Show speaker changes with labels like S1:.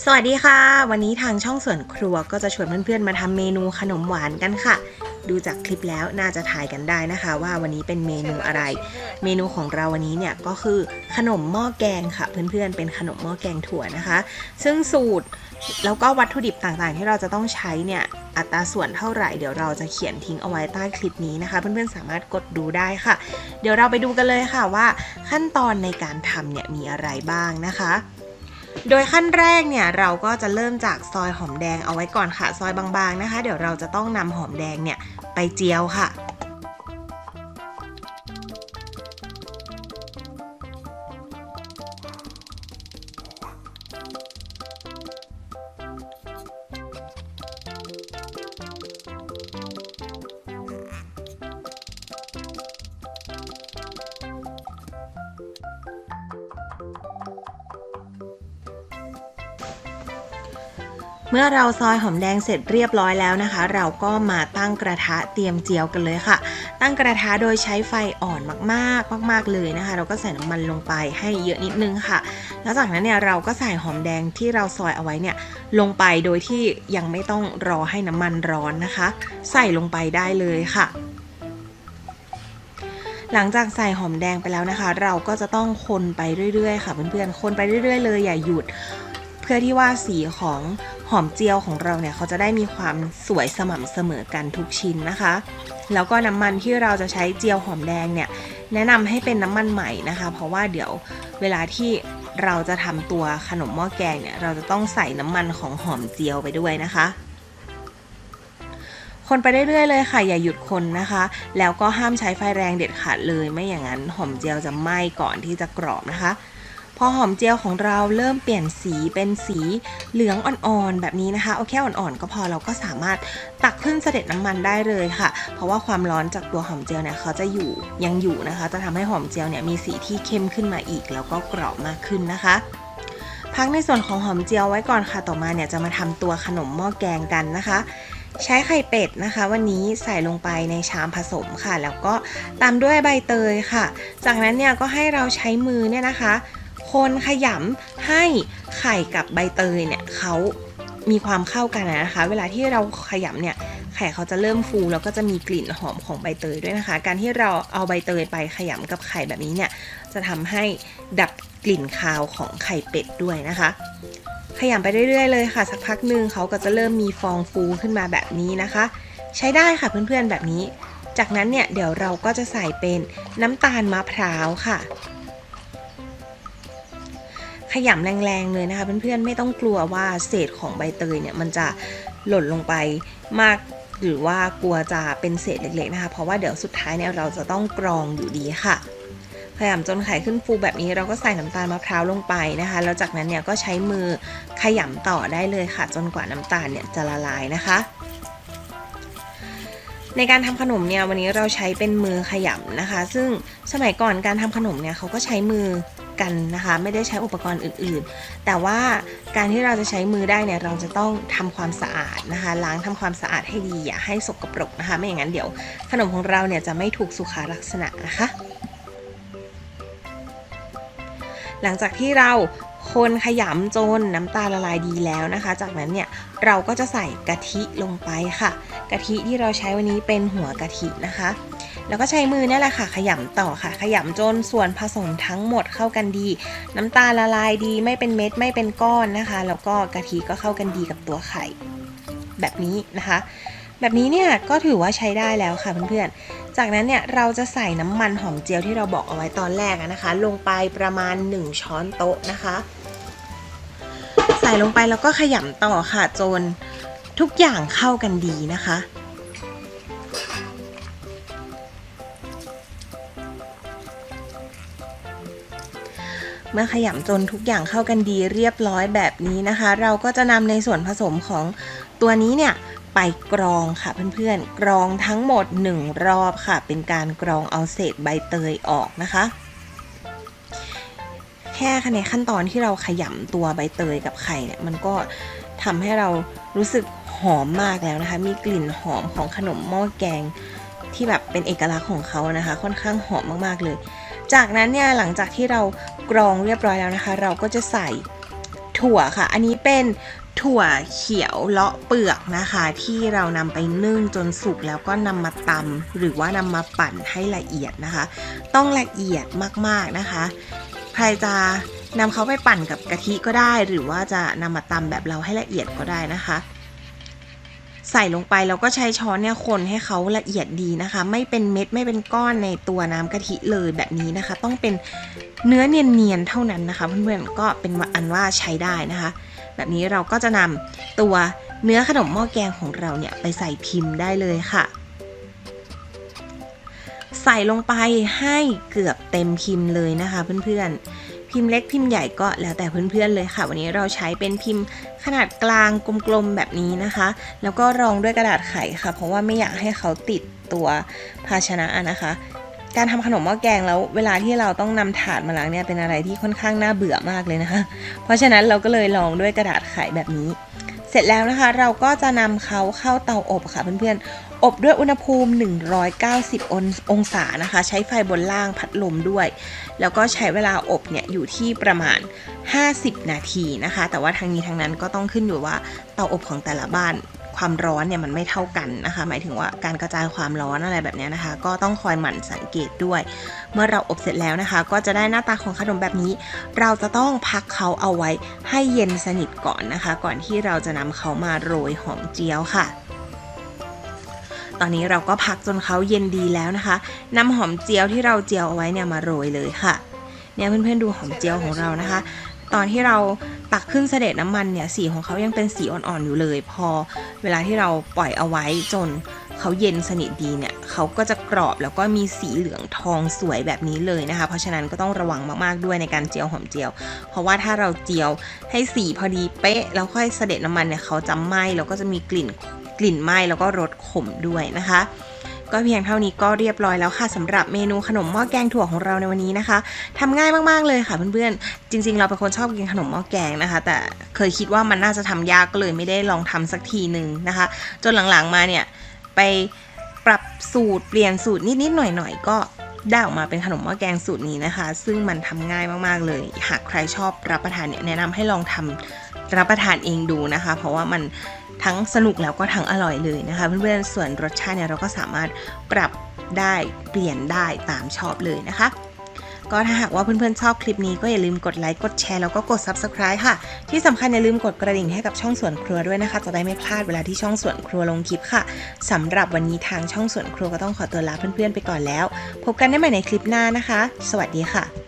S1: สวัสดีค่ะ วันนี้ทางช่องส่วนครัวก็จะชวนเพื่อนๆมาทำเมนูขนมหวานกันค่ะ ดูจากคลิปแล้วน่าจะถ่ายกันได้นะคะ ว่าวันนี้เป็นเมนูอะไร เมนูของเราวันนี้เนี่ยก็คือขนมหม้อแกงค่ะ เพื่อนๆเป็นขนมหม้อแกงถั่วนะคะ ซึ่งสูตรแล้วก็วัตถุดิบต่างๆ ที่เราจะต้องใช้เนี่ยอัตราส่วนเท่าไหร่เดี๋ยวเราจะเขียนทิ้งเอาไว้ใต้คลิปนี้นะคะ เพื่อนๆสามารถกดดูได้ค่ะ เดี๋ยวเราไปดูกันเลยค่ะว่าขั้นตอนในการทำเนี่ยมีอะไรบ้างนะคะ โดยขั้นแรกเนี่ยเราก็จะเริ่มจากซอยหอมแดงเอาไว้ก่อนค่ะ ซอยบางๆนะคะ เดี๋ยวเราจะต้องนำหอมแดงเนี่ยไปเจียวค่ะ เมื่อเราซอยหอมแดงเสร็จเรียบร้อยแล้วนะคะ เราก็มาตั้งกระทะเตรียมเจียวกันเลยค่ะ ตั้งกระทะโดยใช้ไฟอ่อนมากๆ มาก ๆเลยนะคะ เราก็ใส่น้ำมันลงไปให้เยอะนิดนึงค่ะ แล้วจากนั้นเนี่ยเราก็ใส่หอมแดงที่เราซอยเอาไว้เนี่ยลงไปโดยที่ยังไม่ต้องรอให้น้ำมันร้อนนะคะ ใส่ลงไปได้เลยค่ะหลังจากใส่หอมแดงไปแล้วนะคะ เราก็จะต้องคนไปเรื่อยๆ ค่ะเพื่อนๆ คนไปเรื่อยๆ เลยอย่าหยุด เพื่อที่ว่าสีของหอมเจียวของเราเนี่ยเขาจะได้มีความสวยสม่ำเสมอกันทุกชิ้นนะคะ แล้วก็น้ำมันที่เราจะใช้เจียวหอมแดงเนี่ยแนะนำให้เป็นน้ำมันใหม่นะคะ เพราะว่าเดี๋ยวเวลาที่เราจะทำตัวขนมหม้อแกงเนี่ยเราจะต้องใส่น้ำมันของหอมเจียวไปด้วยนะคะ คนไปเรื่อยๆเลยค่ะอย่าหยุดคนนะคะ แล้วก็ห้ามใช้ไฟแรงเด็ดขาดเลย ไม่อย่างนั้นหอมเจียวจะไหม้ก่อนที่จะกรอบนะคะ พอหอมเจียวของเราเริ่มเปลี่ยนสีเป็นสีเหลืองอ่อนๆแบบนี้นะคะเอาแค่อ่อนๆก็พอเราก็สามารถตักขึ้นเสด็จน้ำมันได้เลยค่ะ เพราะว่าความร้อนจากตัวหอมเจียวเนี่ยเขาจะอยู่ยังอยู่นะคะ จะทำให้หอมเจียวเนี่ยมีสีที่เข้มขึ้นมาอีก แล้วก็กรอบมากขึ้นนะคะพักในส่วนของหอมเจียวไว้ก่อนค่ะ ต่อมาเนี่ยจะมาทำตัวขนมหม้อแกงกันนะคะ ใช้ไข่เป็ดนะคะ วันนี้ใส่ลงไปในชามผสมค่ะ แล้วก็ตามด้วยใบเตยค่ะ จากนั้นเนี่ยก็ให้เราใช้มือเนี่ยนะคะ คนขยำให้ไข่กับใบเตยเนี่ยเขามีความเข้ากันนะคะ เวลาที่เราขยำเนี่ยไข่เขาจะเริ่มฟูแล้วก็จะมีกลิ่นหอมของใบเตยด้วยนะคะ การที่เราเอาใบเตยไปขยำกับไข่แบบนี้เนี่ยจะทำให้ดับกลิ่นคาวของไข่เป็ดด้วยนะคะ ขยำไปเรื่อยๆเลยค่ะ สักพักหนึ่งเขาก็จะเริ่มมีฟองฟูขึ้นมาแบบนี้นะคะ ใช้ได้ค่ะเพื่อนๆแบบนี้ จากนั้นเนี่ยเดี๋ยวเราก็จะใส่เป็นน้ำตาลมะพร้าวค่ะ ขยำแรงๆเลยนะคะเพื่อนๆไม่ต้องกลัวว่าเศษของใบเตยเนี่ยมันจะหล่นลงไปมากหรือว่ากลัวจะเป็นเศษเล็กๆนะคะ เพราะว่าเดี๋ยวสุดท้ายเนี่ยเราจะต้องกรองอยู่ดีค่ะขยำจนไข่ขึ้นฟูแบบนี้เราก็ใส่น้ำตาลมะพร้าวลงไปนะคะ แล้วจากนั้นเนี่ยก็ใช้มือขยำต่อได้เลยค่ะ จนกว่าน้ำตาลเนี่ยจะละลายนะคะ ในการทำขนมเนี่ยวันนี้เราใช้เป็นมือขยำนะคะ ซึ่งสมัยก่อนการทำขนมเนี่ยเขาก็ใช้มือ กันนะคะไม่ได้ใช้อุปกรณ์อื่นๆ แต่ว่าการที่เราจะใช้มือได้เนี่ยเราจะต้องทำความสะอาดนะคะ ล้างทำความสะอาดให้ดีอย่าให้สกปรกนะคะ ไม่อย่างนั้นเดี๋ยว ขนมของเราเนี่ยจะไม่ถูกสุขลักษณะนะคะ หลังจากที่เราคนขยำจนน้ำตาลละลายดีแล้วนะคะ จากนั้นเนี่ยเราก็จะใส่กะทิลงไปค่ะ กะทิที่เราใช้วันนี้เป็นหัวกะทินะคะ แล้วก็ใช้มือเนี่ยแหละค่ะ ขยำต่อค่ะ ขยำจนส่วนผสมทั้งหมดเข้ากันดี น้ำตาลละลายดีไม่เป็นเม็ดไม่เป็นก้อนนะคะ แล้วก็กะทิก็เข้ากันดีกับตัวไข่ แบบนี้นะคะ แบบนี้เนี่ยก็ถือว่าใช้ได้แล้วค่ะเพื่อนๆ จากนั้นเนี่ยเราจะใส่น้ำมันหอมเจียวที่เราบอกเอาไว้ตอนแรกนะคะ ลงไปประมาณ 1 ช้อนโต๊ะนะคะ ใส่ลงไปแล้วก็ขยำต่อค่ะจนทุกอย่างเข้ากันดีนะคะ เมื่อขยำจนทุกอย่างเข้ากันดีเรียบร้อยแบบนี้นะคะ เราก็จะนำในส่วนผสมของตัวนี้เนี่ยไปกรองค่ะเพื่อนๆ กรองทั้งหมด 1 รอบค่ะ เป็นการกรองเอาเศษใบเตยออกนะคะ แค่ในขั้นตอนที่เราขยำตัวใบเตยกับไข่เนี่ยมันก็ทำให้เรารู้สึกหอมมากแล้วนะคะ มีกลิ่นหอมของขนมหม้อแกงที่แบบเป็นเอกลักษณ์ของเขานะคะ ค่อนข้างหอมมากๆเลย จากนั้นเนี่ยหลังจากที่เรากรองเรียบร้อยแล้วนะคะ เราก็จะใส่ถั่วค่ะ อันนี้เป็นถั่วเขียวเลาะเปลือกนะคะ ที่เรานำไปนึ่งจนสุกแล้วก็นำมาตำหรือว่านำมาปั่นให้ละเอียดนะคะ ต้องละเอียดมากๆนะคะ ใครจะนำเขาไปปั่นกับกะทิก็ได้ หรือว่าจะนำมาตำแบบเราให้ละเอียดก็ได้นะคะ ใส่ลงไปแล้วก็ใช้ช้อนเนี่ยคนให้เขาละเอียดดีนะคะ ไม่เป็นเม็ดไม่เป็นก้อนในตัวน้ำกะทิเลยแบบนี้นะคะ ต้องเป็นเนื้อเนียนๆเท่านั้นนะคะ เพื่อนๆก็เป็นอันว่าใช้ได้นะคะ แบบนี้เราก็จะนำตัวเนื้อขนมหม้อแกงของเราเนี่ยไปใส่พิมพ์ได้เลยค่ะ ใส่ลงไปให้เกือบเต็มพิมพ์เลยนะคะเพื่อนๆ พิมพ์เล็กพิมพ์ใหญ่ก็แล้วแต่เพื่อนๆเลยค่ะ วันนี้เราใช้เป็นพิมพ์ขนาดกลางกลมๆแบบนี้นะคะ แล้วก็รองด้วยกระดาษไขค่ะ เพราะว่าไม่อยากให้เขาติดตัวภาชนะนะคะ การทำขนมหม้อแกงแล้วเวลาที่เราต้องนำถาดมาล้างเนี่ยเป็นอะไรที่ค่อนข้างน่าเบื่อมากเลยนะคะ เพราะฉะนั้นเราก็เลยลองด้วยกระดาษไขแบบนี้ เสร็จแล้วนะคะ เราก็จะนำเขาเข้าเตาอบค่ะเพื่อนๆ อบด้วยอุณหภูมิ 190ององศานะคะ ใช้ไฟบนล่างพัดลมด้วย แล้วก็ใช้เวลาอบเนี่ยอยู่ที่ประมาณ 50 นาทีนะคะ แต่ว่าทางนี้ทางนั้นก็ต้องขึ้นอยู่ว่าเตาอบของแต่ละบ้านความร้อนเนี่ยมันไม่เท่ากันนะคะ หมายถึงว่าการกระจายความร้อนอะไรแบบนี้นะคะ ก็ต้องคอยหมั่นสังเกตด้วย เมื่อเราอบเสร็จแล้วนะคะ ก็จะได้หน้าตาของขนมแบบนี้ เราจะต้องพักเขาเอาไว้ให้เย็นสนิทก่อนนะคะ ก่อนที่เราจะนำเขามาโรยหอมเจียวค่ะ ตอนนี้เราก็พักจนเขาเย็นดีแล้วนะคะนำหอมเจียวที่เราเจียวเอาไว้เนี่ยมาโรยเลยค่ะ เนี่ยเพื่อนๆดูหอมเจียวของเรานะคะ ตอนที่เราตักขึ้นเสด็จน้ำมันเนี่ยสีของเขายังเป็นสีอ่อนๆอยู่เลย พอเวลาที่เราปล่อยเอาไว้จนเขาเย็นสนิทดีเนี่ยเขาก็จะกรอบแล้วก็มีสีเหลืองทองสวยแบบนี้เลยนะคะ เพราะฉะนั้นก็ต้องระวังมากๆด้วยในการเจียวหอมเจียว เพราะว่าถ้าเราเจียวให้สีพอดีเป๊ะแล้วค่อยเสด็จน้ำมันเนี่ยเขาจะไหม้แล้วก็จะมีกลิ่น กลิ่นไหม้แล้วก็รสขมด้วยนะคะก็เพียงเท่านี้ก็เรียบร้อยแล้วค่ะสำหรับเมนูขนมหม้อแกงถั่วของเราในวันนี้นะคะทำง่ายมากๆเลยค่ะเพื่อนๆ จริง ๆ เราเป็นคนชอบกินขนมหม้อแกงนะคะ แต่เคยคิดว่ามันน่าจะทำยากก็เลยไม่ได้ลองทำสักทีหนึ่งนะคะ จนหลังๆมาเนี่ยไปปรับสูตรเปลี่ยนสูตรนิดๆหน่อยๆก็ได้ออกมาเป็นขนมหม้อแกงสูตรนี้นะคะ ซึ่งมันทำง่ายมากๆเลย หากใครชอบรับประทานเนี่ยแนะนำให้ลองทำรับประทานเองดูนะคะ เพราะว่ามัน ทั้งสนุกแล้วก็ทั้งอร่อยเลยนะคะเพื่อนๆส่วนรสชาติเนี่ยเราก็สามารถปรับได้เปลี่ยนได้ตามชอบเลยนะคะก็ถ้าหากว่าเพื่อนๆชอบคลิปนี้ก็อย่าลืมกดไลค์กดแชร์แล้วก็กด Subscribe ค่ะ ที่สำคัญอย่าลืมกดกระดิ่งให้กับช่องสวนครัวด้วยนะคะ จะได้ไม่พลาดเวลาที่ช่องสวนครัวลงคลิปค่ะสำหรับวันนี้ทางช่องสวนครัวก็ต้องขอตัวลาเพื่อนๆไปก่อนแล้ว พบกันได้ใหม่ในคลิปหน้านะคะ สวัสดีค่ะ